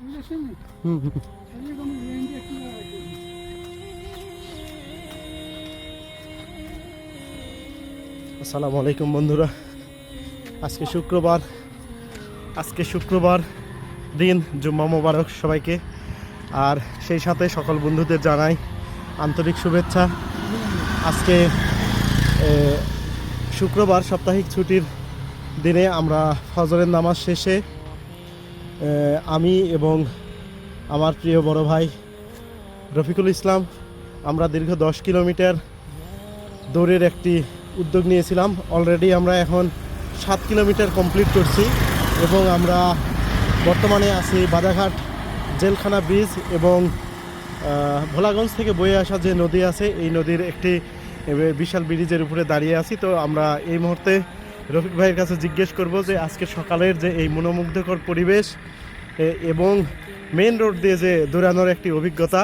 আসসালামু আলাইকুম বন্ধুরা। আজকে শুক্রবার। আজকে শুক্রবার দিন, জুম্মা মোবারক সবাইকে। আর সেই সাথে সকল বন্ধুদের জানাই আন্তরিক শুভেচ্ছা। আজকে শুক্রবার সাপ্তাহিক ছুটির দিনে আমরা ফজরের নামাজ শেষে আমি এবং আমার প্রিয় বড় ভাই রফিকুল ইসলাম, আমরা দীর্ঘ দশ কিলোমিটার দৌড়ের একটি উদ্যোগ নিয়েছিলাম। অলরেডি আমরা এখন সাত কিলোমিটার কমপ্লিট করছি এবং আমরা বর্তমানে আছি বাজাঘাট জেলখানা ব্রিজ এবং ভোলাগঞ্জ থেকে বয়ে আসা যে নদী আছে, এই নদীর একটি বিশাল ব্রিজের উপরে দাঁড়িয়ে আছি। তো আমরা এই মুহূর্তে রফিক ভাইয়ের কাছে জিজ্ঞেস করব যে আজকে সকালের যে এই মনোমুগ্ধকর পরিবেশ এবং মেন রোড দিয়ে যে দৌড়ানোর একটি অভিজ্ঞতা,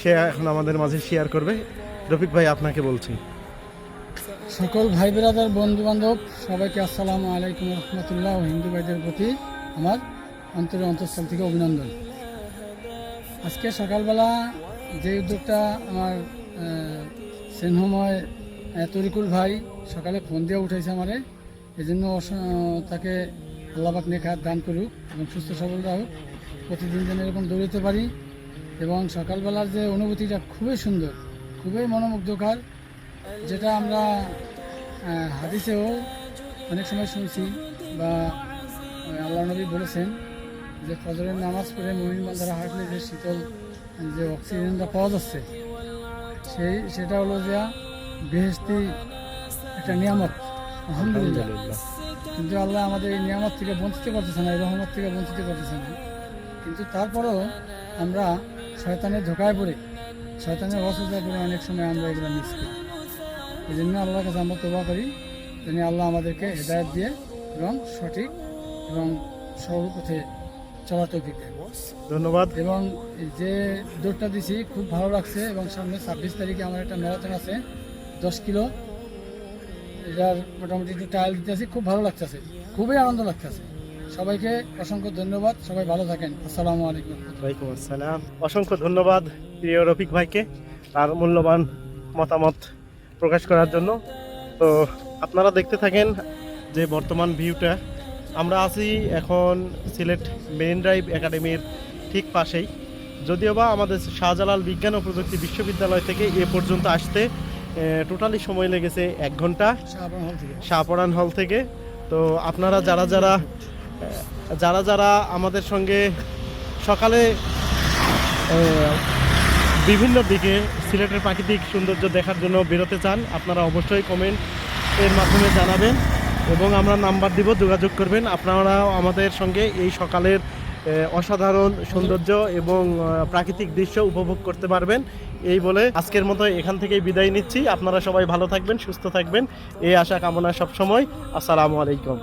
সে এখন আমাদের মাঝে শেয়ার করবে। রফিক ভাই, আপনাকে বলছি। সকল ভাই বেরাদার বন্ধু বান্ধব সবাইকে আসসালামু আলাইকুম রহমতুল্লাহ হিন্দু ভাইদের প্রতি আমার অন্তরের অন্তঃস্থল থেকে অভিনন্দন। আজকে সকালবেলা যে উদ্যোগটা আমার স্নেহময় তরিকুল ভাই সকালে ফোন দিয়ে উঠেছে আমারে এই জন্য তাকে আল্লাহবাক নেখাত দান করুক এবং সুস্থ সবল হোক প্রতিদিন যেন এরকম দৌড়তে পারি এবং সকালবেলার যে অনুভূতিটা খুবই সুন্দর, খুবই মনোমুগ্ধকর, যেটা আমরা হাদিসেও অনেক সময় শুনছি বা আল্লাহ নবী বলেছেন যে ফজরের নামাজ পড়ে মহিন বান্ধারা হাঁটলে যে শীতল, যে অক্সিজেনটা পাওয়া যাচ্ছে, সেই, সেটা হলো যে বেহেস্তি একটা নিয়ামত। আলহামদুলিল্লাহ কিন্তু আল্লাহ আমাদের এই নিয়ামত থেকে বঞ্চিত করতেছে না এই রহমত থেকে বঞ্চিত করতেছে না। কিন্তু তারপরেও আমরা শয়তানের ধোকায় পড়ে শয়তানের অসুবিধায় পড়ে অনেক সময় আমরা এগুলো মিস করি। এই জন্য আল্লাহর কাছে আমরা তোবা করি তিনি আল্লাহ আমাদেরকে হেদায়ত দিয়ে এবং সঠিক এবং সরল পথে চলার তৌফিক দেন। ধন্যবাদ। এবং যে দৌড়টা দিছি খুব ভালো লাগছে এবং সামনে ছাব্বিশ তারিখে আমার একটা ম্যারাথন আছে দশ কিলো। এটার মোটামুটি একটু ট্রায়াল দিতে আছি খুব ভালো লাগতেছে। খুবই আনন্দ লাগতেছে। সবাইকে অসংখ্য ধন্যবাদ। সবাই ভালো থাকেন। আসসালামু আলাইকুম। ওয়ালাইকুম আসসালাম। অসংখ্য ধন্যবাদ প্রিয় রফিক ভাইকে তার মূল্যবান মতামত প্রকাশ করার জন্য। তো আপনারা দেখতে থাকেন যে বর্তমান ভিউটা আমরা আছি এখন সিলেট মেরিন ড্রাইভ একাডেমির ঠিক পাশেই। যদিও বা আমাদের শাহজালাল বিজ্ঞান ও প্রযুক্তি বিশ্ববিদ্যালয় থেকে এ পর্যন্ত আসতে টোটালি সময় লেগেছে এক ঘণ্টা। শাহবান হল থেকে। শাহপরান হল থেকে। তো আপনারা যারা যারা যারা যারা আমাদের সঙ্গে সকালে বিভিন্ন দিকে সিলেটের প্রাকৃতিক সৌন্দর্য দেখার জন্য বেরোতে চান আপনারা অবশ্যই কমেন্ট এর মাধ্যমে জানাবেন এবং আমরা নাম্বার দিব যোগাযোগ করবেন। আপনারাও আমাদের সঙ্গে এই সকালের অসাধারণ সৌন্দর্য এবং প্রাকৃতিক দৃশ্য উপভোগ করতে পারবেন। এই বলে আজকের মতো এখান থেকেই বিদায় নিচ্ছি। আপনারা সবাই ভালো থাকবেন, সুস্থ থাকবেন। এই আশা কামনা সবসময়। আসসালামু আলাইকুম।